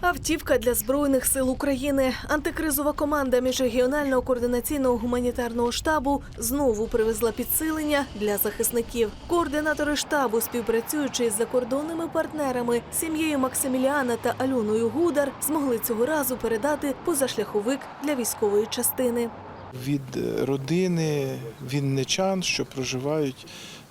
Автівка для збройних сил України. Антикризова команда міжрегіонального координаційного гуманітарного штабу знову привезла підсилення для захисників. Координатори штабу, співпрацюючи із закордонними партнерами, сім'єю Максиміліана та Альоною Гудар, змогли цього разу передати позашляховик для військової частини. Від е, родини вінничан, що проживають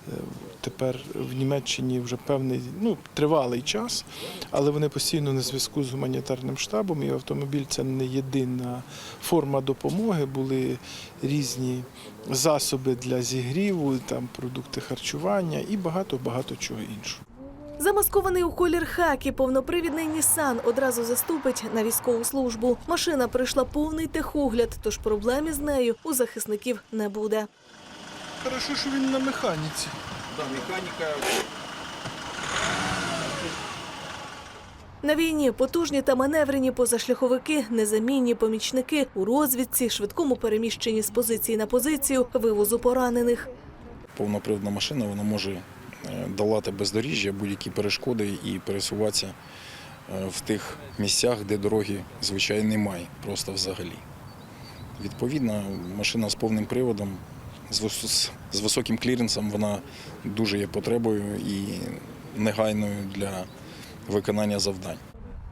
е, тепер в Німеччині вже певний ну, тривалий час, але вони постійно на зв'язку з гуманітарним штабом. І автомобіль це не єдина форма допомоги. Були різні засоби для зігріву, там продукти харчування і багато багато чого іншого. Замаскований у колір хакі, повнопривідний Нісан одразу заступить на військову службу. Машина пройшла повний техогляд, тож проблем із нею у захисників не буде. Хорошо, що він на механіці. Да, механіка На війні потужні та маневрені позашляховики, незамінні помічники у розвідці, швидкому переміщенні з позиції на позицію, вивозу поранених. повноприводна машина, вона може долати бездоріжжя, будь-які перешкоди і пересуватися е, в тих місцях, де дороги, звичайно, немає, просто взагалі. Відповідно, машина з повним приводом, з високим кліренсом, вона дуже є потребою і негайною для виконання завдань.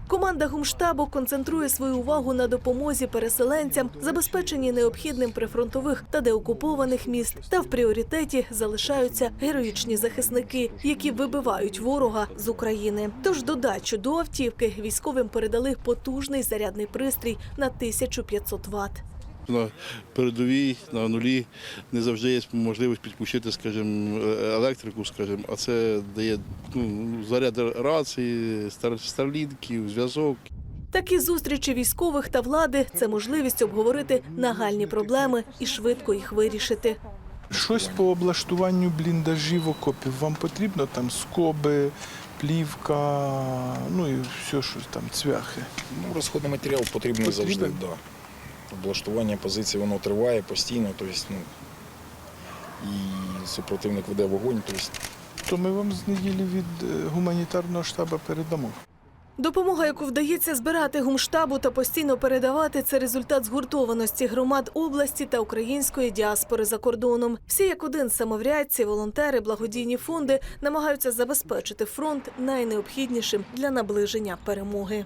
Команда гумштабу концентрує свою увагу на допомозі переселенцям, забезпеченні необхідним прифронтових та деокупованих міст. Та в пріоритеті залишаються героїчні захисники, які вибивають ворога з України. Тож додачу до автівки військовим передали потужний зарядний пристрій на 1500 Вт. На передовій, на нулі не завжди є можливість підключити, скажімо, електрику, скажімо, а це дає ну, заряд рації, стар- старлінків, зв'язок. Такі зустрічі військових та влади це можливість обговорити нагальні проблеми і швидко їх вирішити. Щось по облаштуванню бліндажів окопів вам потрібно там скоби, плівка, ну і все, що там цвяхи. Ну, розходний матеріал потрібний Потрібен. завжди. Да. Облаштування позиції воно триває постійно, тобто, ну, і супротивник веде вогонь. Тобто, То ми вам з неділі від е, гуманітарного штабу передамо. Допомога, яку вдається збирати гумштабу та постійно передавати, це результат згуртованості громад області та української діаспори за кордоном. Всі як один самоврядці, волонтери, благодійні фонди намагаються забезпечити фронт найнеобхіднішим для наближення перемоги.